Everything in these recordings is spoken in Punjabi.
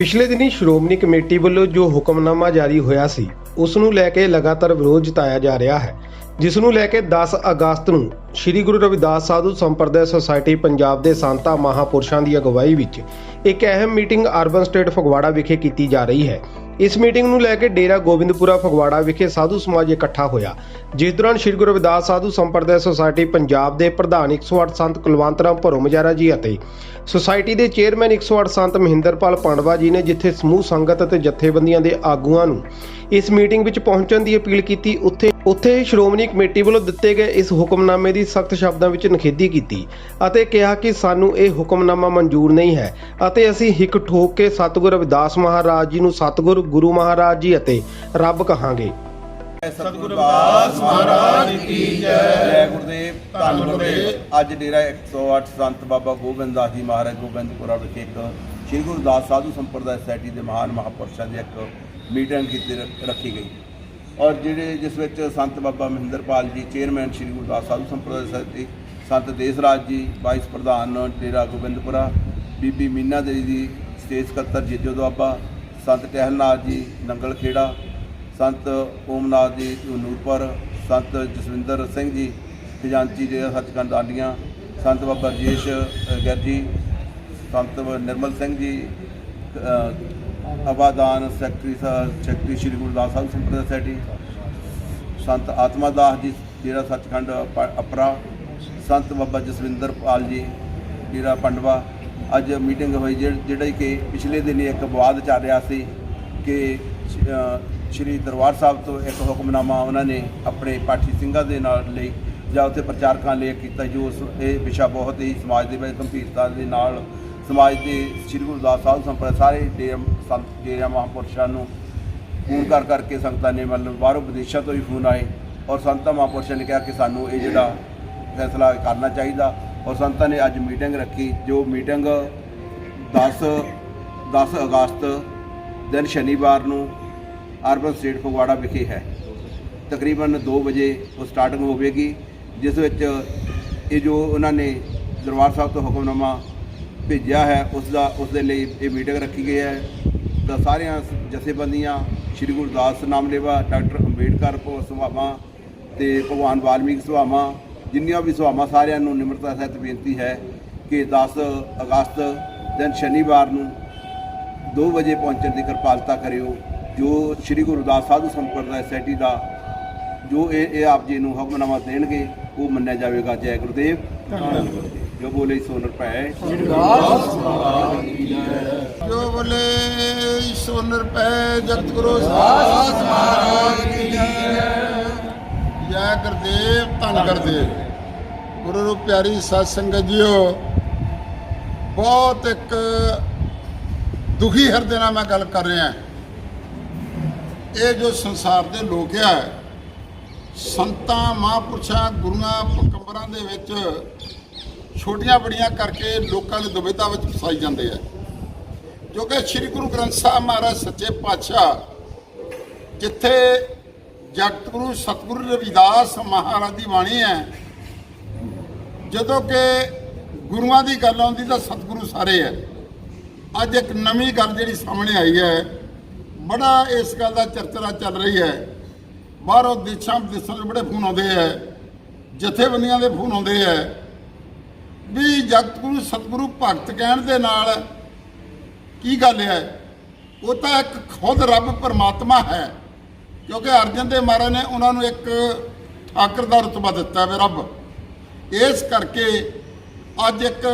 ਪਿਛਲੇ ਦਿਨੀ ਸ਼੍ਰੋਮਣੀ ਕਮੇਟੀ ਵੱਲੋਂ ਜੋ ਹੁਕਮਨਾਮਾ ਜਾਰੀ ਹੋਇਆ ਸੀ, ਉਸ ਨੂੰ ਲੈ ਕੇ ਲਗਾਤਾਰ ਵਿਰੋਧ ਜਤਾਇਆ ਜਾ ਰਿਹਾ ਹੈ, ਜਿਸ ਨੂੰ ਲੈ ਕੇ 10 ਅਗਸਤ ਨੂੰ ਸ੍ਰੀ ਗੁਰੂ ਰਵਿਦਾਸ ਸਾਧੂ ਸੰਪਰਦਾਇ ਸੁਸਾਇਟੀ ਪੰਜਾਬ ਦੇ ਸੰਤਾਂ ਮਹਾਪੁਰਸ਼ਾਂ ਦੀ ਅਗਵਾਈ ਵਿੱਚ ਇੱਕ ਅਹਿਮ ਮੀਟਿੰਗ ਅਰਬਨ ਸਟੇਟ ਫਗਵਾੜਾ ਵਿਖੇ ਕੀਤੀ ਜਾ ਰਹੀ ਹੈ। ਇਸ ਮੀਟਿੰਗ ਨੂੰ ਲੈ ਕੇ ਡੇਰਾ ਗੋਬਿੰਦਪੁਰਾ ਫਗਵਾੜਾ ਵਿਖੇ ਸਾਧੂ ਸਮਾਜ ਇਕੱਠਾ ਹੋਇਆ। ਜਿਸ ਦੌਰਾਨ ਸ੍ਰੀ ਗੁਰੂ ਰਵਿਦਾਸ ਸਾਧੂ ਸੰਪਰਦਾਇ ਸੁਸਾਇਟੀ ਪੰਜਾਬ ਦੇ ਪ੍ਰਧਾਨ 108 ਸੰਤ ਕੁਲਵੰਤ ਰਾਮ ਭਰੋਮਜਾਰਾ ਜੀ ਅਤੇ ਸੁਸਾਇਟੀ ਦੇ ਚੇਅਰਮੈਨ 108 ਸੰਤ ਮਹਿੰਦਰਪਾਲ ਪਾਂਡਵਾ ਜੀ ਨੇ ਜਿੱਥੇ ਸਮੂਹ ਸੰਗਤ ਅਤੇ ਜਥੇਬੰਦੀਆਂ ਦੇ ਆਗੂਆਂ ਨੂੰ ਇਸ ਮੀਟਿੰਗ ਵਿੱਚ ਪਹੁੰਚਣ ਦੀ ਅਪੀਲ ਕੀਤੀ, ਉੱਥੇ ਉੱਥੇ ਹੀ ਸ਼੍ਰੋਮਣੀ ਕਮੇਟੀ ਵੱਲੋਂ ਦਿੱਤੇ ਗਏ ਇਸ ਹੁਕਮਨਾਮੇ ਦੀ ਸਖਤ ਸ਼ਬਦਾਂ ਵਿੱਚ ਨਿਖੇਧੀ ਕੀਤੀ ਅਤੇ ਕਿਹਾ ਕਿ ਸਾਨੂੰ ਇਹ ਹੁਕਮਨਾਮਾ ਮਨਜ਼ੂਰ ਨਹੀਂ ਹੈ ਅਤੇ ਅਸੀਂ ਹਿੱਕ ਠੋਕ ਕੇ ਸਤਿਗੁਰ ਰਵਿਦਾਸ ਮਹਾਰਾਜ ਜੀ ਨੂੰ ਸਤਿਗੁਰ ਗੁਰੂ ਮਹਾਰਾਜ ਜੀ ਅਤੇ ਰੱਬ ਕਹਾਂਗੇ। ਸਤਿਗੁਰੂ ਰਵਿਦਾਸ ਮਹਾਰਾਜ ਕੀ ਜੈ। ਜੈ ਗੁਰਦੇਵ ਧੰਨ ਗੁਰਦੇਵ। ਅੱਜ ਡੇਰਾ 108 ਸੰਤ ਬਾਬਾ ਗੋਬਿੰਦ ਦਾਸ ਜੀ ਮਹਾਰਾਜ ਗੋਬਿੰਦਪੁਰਾ ਵਿਖੇ ਇੱਕ ਸ੍ਰੀ ਗੁਰੂ ਦਾਸ ਸਾਧੂ ਸੰਪਰਦਾ ਸੋਸਾਇਟੀ ਦੇ ਮਹਾਨ ਮਹਾਪੁਰਸ਼ਾਂ ਦੀ ਇੱਕ ਮੀਟਿੰਗ ਕੀਤੀ ਰੱਖੀ ਗਈ। ਔਰ ਜਿਹੜੇ ਜਿਸ ਵਿੱਚ ਸੰਤ ਬਾਬਾ ਮਹਿੰਦਰਪਾਲ ਜੀ ਚੇਅਰਮੈਨ ਸ੍ਰੀ ਗੁਰੂ ਸਾਧੂ ਸੰਪਰਦਾਇ ਸੋਸਾਇਟੀ ਸੰਤ ਦੇਸਰਾਜ ਜੀ ਵਾਈਸ ਪ੍ਰਧਾਨ ਡੇਰਾ ਗੋਬਿੰਦਪੁਰਾ ਬੀਬੀ ਮੀਨਾ ਦੇਵੀ ਜੀ ਸਟੇਜ ਸਕੱਤਰ ਜੀਜੋ ਦੁਆਬਾ ਸੰਤ ਟਹਿਲਨਾਥ ਜੀ ਨੰਗਲ ਖੇੜਾ ਸੰਤ ਓਮਨਾਥ ਜੀ ਨੂਰਪੁਰ ਸੰਤ ਜਸਵਿੰਦਰ ਸਿੰਘ ਜੀ ਖਜ਼ਾਨਚੀ ਜੀ ਸੱਚਖੰਡ ਆਂਡੀਆਂ ਸੰਤ ਬਾਬਾ ਰਜੇਸ਼ ਅ, ਸੰਤ ਨਿਰਮਲ ਸਿੰਘ ਜੀ ਅ, secretary Sahib secretary Shri Gurdas Sahib Samparda society Sant ਆਤਮਾ ਦਾਸ ਜੀ ਜਿਹੜਾ ਸੱਚਖੰਡ ਅਪਰਾ ਸੰਤ ਬਾਬਾ ਜਸਵਿੰਦਰ ਪਾਲ ਜੀ ਡੇਰਾ ਪੰਡਵਾ। ਅੱਜ ਮੀਟਿੰਗ ਹੋਈ ਜਿਹ- ਜਿਹੜਾ ਕਿ ਪਿਛਲੇ ਦਿਨੀ ਇੱਕ ਵਿਵਾਦ ਚੱਲ ਰਿਹਾ ਸੀ ਕਿ ਸ਼੍ਰੀ ਦਰਬਾਰ ਸਾਹਿਬ ਤੋਂ ਇੱਕ ਹੁਕਮਨਾਮਾ ਉਹਨਾਂ ਨੇ ਆਪਣੇ ਪਾਠੀ ਸਿੰਘਾਂ ਦੇ ਨਾਲ ਲਈ ਜਾਂ ਉੱਥੇ ਪ੍ਰਚਾਰਕਾਂ ਲਈ ਕੀਤਾ ਜੋ ਉਸ- ਇਹ ਵਿਸ਼ਾ ਬਹੁਤ ਹੀ ਸਮਾਜ ਦੇ ਵਿੱਚ ਗੰਭੀਰਤਾ ਦੇ ਨਾਲ ਸਮਾਜ ਦੇ ਸ਼੍ਰੀ ਗੁਰੂ ਦਾਸ ਸਾਹਿਬ ਸੰਪਰਦਾ ਸਾਰੇ ਡੇਰਾ ਸੰਤ ਡੇਰਾ ਮਹਾਂਪੁਰਸ਼ਾਂ ਨੂੰ ਫੋਨ ਕਰ ਕਰਕੇ ਸੰਗਤਾਂ ਨੇ ਮਤਲਬ ਬਾਹਰੋਂ ਵਿਦੇਸ਼ਾਂ ਤੋਂ ਹੀ ਫੋਨ ਆਏ ਔਰ ਸੰਤਾਂ ਮਹਾਂਪੁਰਸ਼ਾਂ ਨੇ ਕਿਹਾ ਕਿ ਸਾਨੂੰ ਇਹ ਜਿਹੜਾ ਫੈਸਲਾ ਕਰਨਾ ਚਾਹੀਦਾ ਔਰ ਸੰਤਾਂ ਨੇ ਅੱਜ ਮੀਟਿੰਗ ਰੱਖੀ, ਜੋ ਮੀਟਿੰਗ 10 10 ਅਗਸਤ ਦਿਨ ਸ਼ਨੀਵਾਰ ਨੂੰ ਅਰਬਨ ਸਟੇਟ ਫਗਵਾੜਾ ਵਿਖੇ ਹੈ। ਤਕਰੀਬਨ 2 ਵਜੇ ਉਹ ਸਟਾਰਟਿੰਗ ਹੋਵੇਗੀ, ਜਿਸ ਵਿੱਚ ਇਹ ਜੋ ਉਹਨਾਂ ਨੇ ਦਰਬਾਰ ਸਾਹਿਬ ਤੋਂ ਹੁਕਮਨਾਮਾ ਭੇਜਿਆ ਹੈ, ਉਸ ਦਾ, ਉਸ ਦੇ ਲਈ ਇਹ ਮੀਟਿੰਗ ਰੱਖੀ ਗਈ ਹੈ। ਤਾਂ ਸਾਰੀਆਂ ਜਥੇਬੰਦੀਆਂ, ਸ਼੍ਰੀ ਗੁਰਦਾਸ ਨਾਮਲੇਵਾ ਡਾਕਟਰ ਅੰਬੇਡਕਰ ਭਗਵ ਸਭਾਵਾਂ ਤੇ ਭਗਵਾਨ ਵਾਲਮੀਕ ਸਭਾਵਾਂ, ਜਿੰਨੀਆਂ ਵੀ ਸਭਾਵਾਂ ਸਾਰਿਆਂ ਨੂੰ ਨਿਮਰਤਾ ਸਹਿਤ ਬੇਨਤੀ ਹੈ ਕਿ 10 ਅਗਸਤ, ਦਿਨ ਸ਼ਨੀਵਾਰ ਨੂੰ 2 ਵਜੇ ਪਹੁੰਚਣ ਦੀ ਕਿਰਪਾਲਤਾ ਕਰਿਓ, ਜੋ ਸ਼੍ਰੀ ਗੁਰਦਾਸ ਸਾਧੂ ਸੰਪਰਦਾ ਸੋਸਾਇਟੀ ਦਾ, ਜੋ ਇਹ ਆਪ ਜੀ ਨੂੰ ਹੁਕਮਨਾਮਾ ਦੇਣਗੇ, ਉਹ ਮੰਨਿਆ ਜਾਵੇਗਾ। ਜੈ ਗੁਰਦੇਵ। ਜੋ ਬੋਲੇ ਸੋ ਨਿਰਭੈ ਜੋ ਬੋਲੇ ਸੋ ਨਿਰਭੈ ਜਗਤ ਗੁਰੂ ਸਾਸ ਮਹਾਰਾਜ ਕੀ ਜੈ। ਜੈ ਗੁਰਦੇਵ, ਧੰਨ ਗੁਰਦੇਵ। ਗੁਰੂ ਨੂੰ ਪਿਆਰੀ ਸਾਧ ਸੰਗਤ ਜੀਓ। ਬਹੁਤ ਇੱਕ ਦੁਖੀ ਹਿਰਦੇ ਨਾਲ ਮੈਂ ਗੱਲ ਕਰ ਰਿਹਾ। ਇਹ ਜੋ ਸੰਸਾਰ ਦੇ ਲੋਕ ਆ, ਸੰਤਾਂ, ਮਹਾਂਪੁਰਸ਼ਾਂ, ਗੁਰੂਆਂ ਪਕੰਬਰਾਂ ਦੇ ਵਿੱਚ ਛੋਟੀਆਂ ਬੜੀਆਂ ਕਰਕੇ ਲੋਕਾਂ ਨੂੰ ਦੁਬਿਧਾ ਵਿੱਚ ਫਸਾਈ ਜਾਂਦੇ ਆ। ਜੋ ਕਿ ਸ੍ਰੀ ਗੁਰੂ ਗ੍ਰੰਥ ਸਾਹਿਬ ਮਹਾਰਾਜ ਸੱਚੇ ਪਾਤਸ਼ਾਹ, ਜਿੱਥੇ ਜਗਤਗੁਰੂ ਸਤਿਗੁਰੂ ਰਵਿਦਾਸ ਮਹਾਰਾਜ ਦੀ ਬਾਣੀ ਹੈ, ਜਦੋਂ ਕਿ ਗੁਰੂਆਂ ਦੀ ਗੱਲ ਆਉਂਦੀ ਤਾਂ ਸਤਿਗੁਰੂ ਸਾਰੇ ਹੈ। ਅੱਜ ਇੱਕ ਨਵੀਂ ਗੱਲ ਜਿਹੜੀ ਸਾਹਮਣੇ ਆਈ ਹੈ, ਬੜਾ ਇਸ ਗੱਲ ਦਾ ਚਰਚਾ ਚੱਲ ਰਹੀ ਹੈ। ਬਾਹਰੋਂ ਦੇਸ਼ਾਂ ਵਿਦੇਸ਼ਾਂ ਦੇ ਬੜੇ ਫੋਨ ਆਉਂਦੇ ਹੈ, ਜਥੇਬੰਦੀਆਂ ਦੇ ਫੋਨ ਆਉਂਦੇ ਹੈ। ਵੀ ਜਗਤ ਗੁਰੂ ਸਤਿਗੁਰੂ ਭਗਤ ਕਹਿਣ ਦੇ ਨਾਲ ਕੀ ਗੱਲ ਹੈ? ਉਹ ਤਾਂ ਇੱਕ ਖੁਦ ਰੱਬ ਪਰਮਾਤਮਾ ਹੈ। ਕਿਉਂਕਿ ਅਰਜਨ ਦੇ ਮਹਾਰਾਜ ਨੇ ਉਹਨਾਂ ਨੂੰ ਇੱਕ ਠਾਕਰ ਦਾ ਰਤਬਾ ਦਿੱਤਾ ਹੈ ਰੱਬ, ਇਸ ਕਰਕੇ ਅੱਜ ਇੱਕ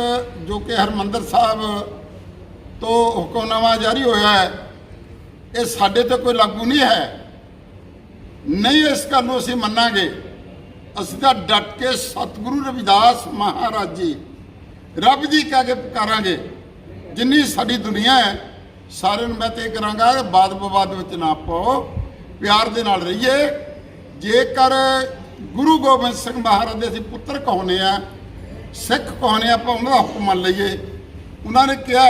ਜੋ ਕਿ ਹਰਮੰਦਰ ਸਾਹਿਬ ਤੋਂ ਹੁਕਮਨਾਮਾ ਜਾਰੀ ਹੋਇਆ ਹੈ, ਇਹ ਸਾਡੇ ਤੇ ਕੋਈ ਲਾਗੂ ਨਹੀਂ ਹੈ। ਨਹੀਂ ਇਸ ਗੱਲ ਨੂੰ ਅਸੀਂ ਮੰਨਾਂਗੇ। ਅਸੀਂ ਤਾਂ ਡਟ ਕੇ ਸਤਿਗੁਰੂ ਰਵਿਦਾਸ ਮਹਾਰਾਜ ਜੀ ਰੱਬ ਜੀ ਕਹਿ ਕੇ ਪੁਕਾਰਾਂਗੇ ਜਿੰਨੀ ਸਾਡੀ ਦੁਨੀਆ ਹੈ, ਸਾਰਿਆਂ ਨੂੰ ਮੈਂ ਤੇ ਇਹ ਕਰਾਂਗਾ ਬਾਦ ਵਿਵਾਦ ਵਿੱਚ ਨਾ ਪਾਓ, ਪਿਆਰ ਦੇ ਨਾਲ ਰਹੀਏ। ਜੇਕਰ ਗੁਰੂ ਗੋਬਿੰਦ ਸਿੰਘ ਮਹਾਰਾਜ ਦੇ ਅਸੀਂ ਪੁੱਤਰ ਕਹਾਉਂਦੇ ਆ ਸਿੱਖ ਕਹਾਉਂਦੇ ਆਪਾਂ ਉਹਨਾਂ ਦਾ ਹੁਕਮ ਮੰਨ ਲਈਏ। ਉਹਨਾਂ ਨੇ ਕਿਹਾ,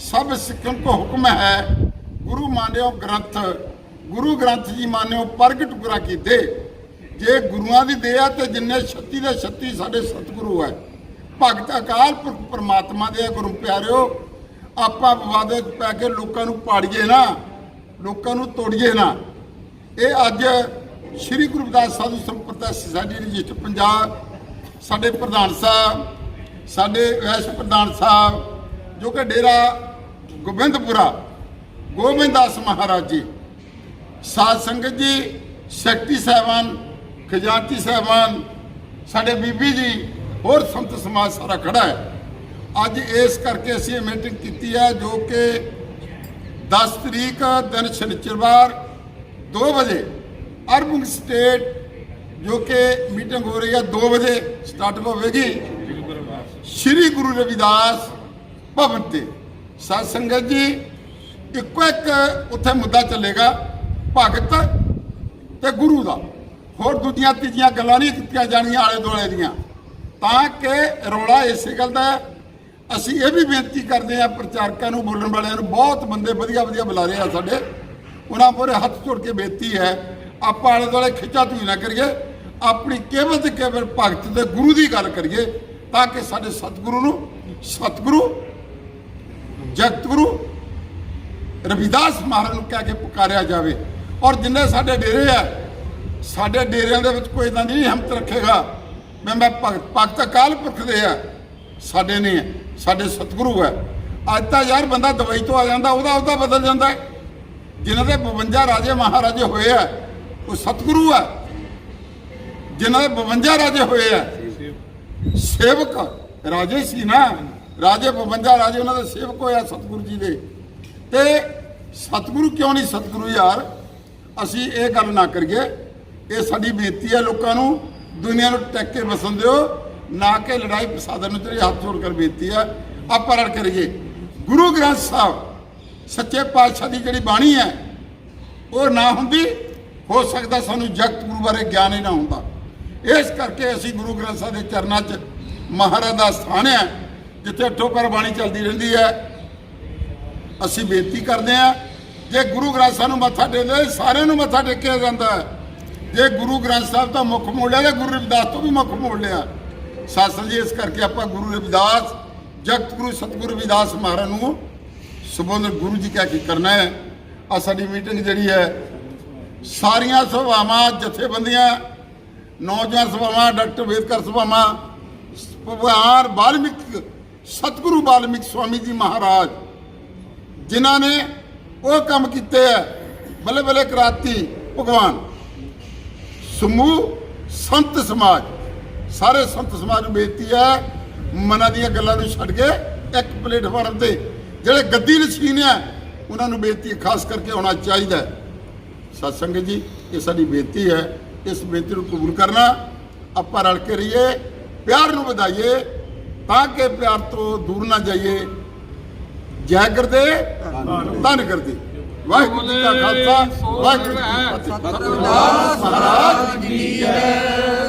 ਸਭ ਸਿੱਖਣ ਕੋ ਹੁਕਮ ਹੈ, ਗੁਰੂ ਮਾਨਿਓ ਗ੍ਰੰਥ, ਗੁਰੂ ਗ੍ਰੰਥ ਜੀ ਮਾਨਿਓ ਪ੍ਰਗਟ ਗੁਰਾ ਕੀਤੇ ਜੇ ਗੁਰੂਆਂ ਦੀ ਦਇਆ ਤੇ ਜਿੰਨੇ 36 ਦੇ 36 ਸਾਡੇ ਸਤਿਗੁਰੂ ਹੈ, ਭਗਤ ਅਕਾਲ ਪਰਮਾਤਮਾ ਪ੍ਰਮਾਤਮਾ ਦੇ ਗੁਰੂ ਪਿਆਰਿਓ, ਆਪਾਂ ਵਿਵਾਦ ਵਿੱਚ ਪੈ ਕੇ ਲੋਕਾਂ ਨੂੰ ਪਾੜੀਏ ਨਾ, ਲੋਕਾਂ ਨੂੰ ਤੋੜੀਏ ਨਾ। ਇਹ ਅੱਜ ਸ੍ਰੀ ਗੁਰੂ ਰਵਿਦਾਸ ਸਾਧੂ ਸੰਪਰਦਾ ਸੁਸਾਇਟੀ ਰਜਿਸਟਰ ਪੰਜਾਬ, ਸਾਡੇ ਪ੍ਰਧਾਨ ਸਾਹਿਬ, ਸਾਡੇ ਵੈਸ ਪ੍ਰਧਾਨ ਸਾਹਿਬ, ਜੋ ਕਿ ਡੇਰਾ ਗੋਬਿੰਦਪੁਰਾ, ਗੋਬਿੰਦਾਸ ਮਹਾਰਾਜ ਜੀ, ਸਾਧ ਸੰਗਤ ਜੀ, ਸ਼ਕਤੀ ਸਾਹਿਬਾਨ ਖਜ਼ਾਨਚੀ ਸਾਹਿਬਾਨ, ਸਾਡੇ ਬੀਬੀ ਜੀ, ਹੋਰ ਸੰਤ ਸਮਾਜ ਸਾਰਾ ਖੜਾ ਹੈ। ਅੱਜ ਇਸ ਕਰਕੇ ਅਸੀਂ ਇਹ ਮੀਟਿੰਗ ਕੀਤੀ ਹੈ ਜੋ ਕਿ 10 ਤਰੀਕ ਦਿਨ ਸ਼ਨੀਚਰਵਾਰ 2 ਵਜੇ ਅਰਬਨ ਸਟੇਟ ਜੋ ਕਿ ਮੀਟਿੰਗ ਹੋ ਰਹੀ ਹੈ 2 ਵਜੇ ਸਟਾਰਟ ਹੋਵੇਗੀ। ਸ਼੍ਰੀ ਗੁਰੂ ਰਵਿਦਾਸ ਭਵਨ ਤੇ। ਸਾਧ ਸੰਗਤ ਜੀ, ਇੱਕੋ ਇੱਕ ਉੱਥੇ ਮੁੱਦਾ ਚੱਲੇਗਾ, ਭਗਤ ਤੇ ਗੁਰੂ ਦਾ। ਹੋਰ ਦੂਜੀਆਂ ਤੀਜੀਆਂ ਗੱਲਾਂ ਨਹੀਂ ਕੀਤੀਆਂ ਜਾਣੀਆਂ ਆਲੇ ਦੁਆਲੇ ਦੀਆਂ ਤਾਂ ਕਿ ਰੌਲਾ ਇਸੇ ਗੱਲ ਦਾ ਹੈ। ਅਸੀਂ ਇਹ ਵੀ ਬੇਨਤੀ ਕਰਦੇ ਆ ਪ੍ਰਚਾਰਕਾਂ ਨੂੰ, ਬੋਲਣ ਵਾਲਿਆਂ ਨੂੰ, ਬਹੁਤ ਬੰਦੇ ਵਧੀਆ ਵਧੀਆ ਬੁਲਾ ਰਹੇ ਆ ਸਾਡੇ ਉਹਨਾਂ ਮੂਹਰੇ ਹੱਥ ਜੋੜ ਕੇ ਬੇਨਤੀ ਹੈ, ਆਪਾਂ ਆਲੇ ਦੁਆਲੇ ਖਿੱਚਾ ਤੂੰ ਨਾ ਕਰੀਏ, ਆਪਣੀ ਕੇਵਲ ਤੇ ਕੇਵਲ ਭਗਤ ਦੇ ਗੁਰੂ ਦੀ ਗੱਲ ਕਰੀਏ, ਤਾਂ ਕਿ ਸਾਡੇ ਸਤਿਗੁਰੂ ਨੂੰ, ਸਤਿਗੁਰੂ ਜਗਤ ਗੁਰੂ ਰਵਿਦਾਸ ਮਹਾਰਾਜ ਨੂੰ ਕਹਿ ਕੇ ਪੁਕਾਰਿਆ ਜਾਵੇ ਔਰ ਜਿੰਨੇ ਸਾਡੇ ਡੇਰੇ ਆ ਸਾਡੇ ਡੇਰਿਆਂ ਦੇ ਵਿੱਚ ਕੋਈ ਇਦਾਂ ਨਹੀਂ ਹਿੰਮਤ ਰੱਖੇਗਾ। ਮੈਂ ਮੈਂ ਭਗਤ ਭਗਤ ਅਕਾਲ ਪੁਰਖ ਦੇ ਆ। ਸਾਡੇ ਨਹੀਂ ਹੈ। ਸਾਡੇ ਸਤਿਗੁਰੂ ਹੈ। ਅੱਜ ਤਾਂ ਯਾਰ ਬੰਦਾ ਦਵਾਈ ਤੋਂ ਆ ਜਾਂਦਾ, ਉਹਦਾ ਉਹਦਾ ਬਦਲ ਜਾਂਦਾ ਹੈ। ਜਿਨ੍ਹਾਂ ਦੇ 52 ਰਾਜੇ ਮਹਾਰਾਜੇ ਹੋਏ ਆ, ਉਹ ਸਤਿਗੁਰੂ ਆ। ਜਿਨ੍ਹਾਂ ਦੇ 52 ਰਾਜੇ ਹੋਏ ਆ, ਸੇਵਕ ਰਾਜੇ ਸੀ ਨਾ। ਰਾਜੇ 52 ਰਾਜੇ, ਉਹਨਾਂ ਦੇ ਸੇਵਕ ਹੋਇਆ ਸਤਿਗੁਰੂ ਜੀ ਦੇ। ਤੇ ਸਤਿਗੁਰੂ ਕਿਉਂ ਨਹੀਂ ਸਤਿਗੁਰੂ ਯਾਰ? ਅਸੀਂ ਇਹ ਗੱਲ ਨਾ ਕਰੀਏ। ਇਹ ਸਾਡੀ ਬੇਨਤੀ ਹੈ ਲੋਕਾਂ ਨੂੰ, ਦੁਨੀਆ ਨੂੰ ਟੱਕ ਕੇ ਵਸਣ ਦਿਓ, ਨਾ ਕਿ ਲੜਾਈ ਫਸਾਦਾਂ ਨੂੰ ਤੇਰੇ ਹੱਥ ਜੋੜ ਕਰ ਬੇਨਤੀ ਹੈ, ਆਪਾਂ ਰਲ ਕਰੀਏ ਗੁਰੂ ਗ੍ਰੰਥ ਸਾਹਿਬ ਸੱਚੇ ਪਾਤਸ਼ਾਹ ਦੀ ਜਿਹੜੀ ਬਾਣੀ ਹੈ, ਉਹ ਨਾ ਹੁੰਦੀ, ਹੋ ਸਕਦਾ ਸਾਨੂੰ ਜਗਤ ਗੁਰੂ ਬਾਰੇ ਗਿਆਨ ਹੀ ਨਾ ਹੁੰਦਾ। ਇਸ ਕਰਕੇ ਅਸੀਂ ਗੁਰੂ ਗ੍ਰੰਥ ਸਾਹਿਬ ਦੇ ਚਰਨਾਂ 'ਚ ਮਹਾਰਾਜ ਦਾ ਸਥਾਨ ਹੈ, ਜਿੱਥੇ ਅੱਠੋਪਰ ਬਾਣੀ ਚੱਲਦੀ ਰਹਿੰਦੀ ਹੈ। ਅਸੀਂ ਬੇਨਤੀ ਕਰਦੇ ਹਾਂ, ਜੇ ਗੁਰੂ ਗ੍ਰੰਥ ਸਾਹਿਬ ਨੂੰ ਮੱਥਾ ਟੇਕਦੇ, ਸਾਰਿਆਂ ਨੂੰ ਮੱਥਾ ਟੇਕਿਆ ਜਾਂਦਾ ਹੈ। ਜੇ ਗੁਰੂ ਗ੍ਰੰਥ ਸਾਹਿਬ ਤੋਂ ਮੁੱਖ ਮੋੜ ਲਿਆ ਤਾਂ ਗੁਰੂ ਰਵਿਦਾਸ ਤੋਂ ਵੀ ਮੁੱਖ ਮੋੜ ਲਿਆ ਸਾਸਨ ਜੀ ਇਸ ਕਰਕੇ ਆਪਾਂ ਗੁਰੂ ਰਵਿਦਾਸ ਜਗਤ ਗੁਰੂ ਸਤਿਗੁਰੂ ਰਵਿਦਾਸ ਮਹਾਰਾਜ ਨੂੰ ਸੁਬੰਧ ਗੁਰੂ ਜੀ ਕਹਿ ਕੇ ਕਰਨਾ ਹੈ। ਆ ਸਾਡੀ ਮੀਟਿੰਗ ਜਿਹੜੀ ਹੈ, ਸਾਰੀਆਂ ਸਭਾਵਾਂ, ਜਥੇਬੰਦੀਆਂ, ਨੌਜਵਾਨ ਸਭਾਵਾਂ, ਡਾਕਟਰ ਅੰਬੇਦਕਰ ਸਭਾਵਾਂ ਭਗਵਾਨ ਵਾਲਮੀਕ ਸਤਿਗੁਰੂ ਬਾਲਮਿਕ ਸਵਾਮੀ ਜੀ ਮਹਾਰਾਜ, ਜਿਨ੍ਹਾਂ ਨੇ ਉਹ ਕੰਮ ਕੀਤੇ ਹੈ ਬੱਲੇ ਬੱਲੇ ਕਰਾਤੀ ਭਗਵਾਨ। ਸਮੂਹ, ਸੰਤ ਸਮਾਜ। ਸਾਰੇ ਸੰਤ ਸਮਾਜ ਨੂੰ ਬੇਨਤੀ ਹੈ, ਮਨਾਂ ਦੀਆਂ ਗੱਲਾਂ ਨੂੰ ਛੱਡ ਕੇ ਇੱਕ ਪਲੇਟਫਾਰਮ ਤੇ, ਜਿਹੜੇ ਗੱਦੀ ਨਸ਼ੀਨ ਹੈ, ਉਹਨਾਂ ਨੂੰ ਬੇਨਤੀ ਖਾਸ ਕਰਕੇ ਆਉਣਾ ਚਾਹੀਦਾ ਹੈ। ਸਤ ਸੰਗਤ ਜੀ, ਇਹ ਸਾਡੀ ਬੇਨਤੀ ਹੈ, ਇਸ ਬੇਨਤੀ ਨੂੰ ਕਬੂਲ ਕਰਨਾ, ਆਪਾਂ ਰਲ ਕੇ ਰਹੀਏ, ਪਿਆਰ ਨੂੰ ਵਧਾਈਏ, ਤਾਂ ਕਿ ਪਿਆਰ ਤੋਂ ਦੂਰ ਨਾ ਜਾਈਏ। ਜੈ ਕਰਦੇ ਧੰਨ ਕਰਦੇ ਵਾਹਿਗੁਰੂ ਜੀ ਕਾ ਖਾਲਸਾ ਵਾਹਿਗੁਰੂ ਜੀ ਕੀ ਫਤਿਹ। ਸਤਿਗੁਰੂ ਮਹਾਰਾਜ ਕੀ ਜੈ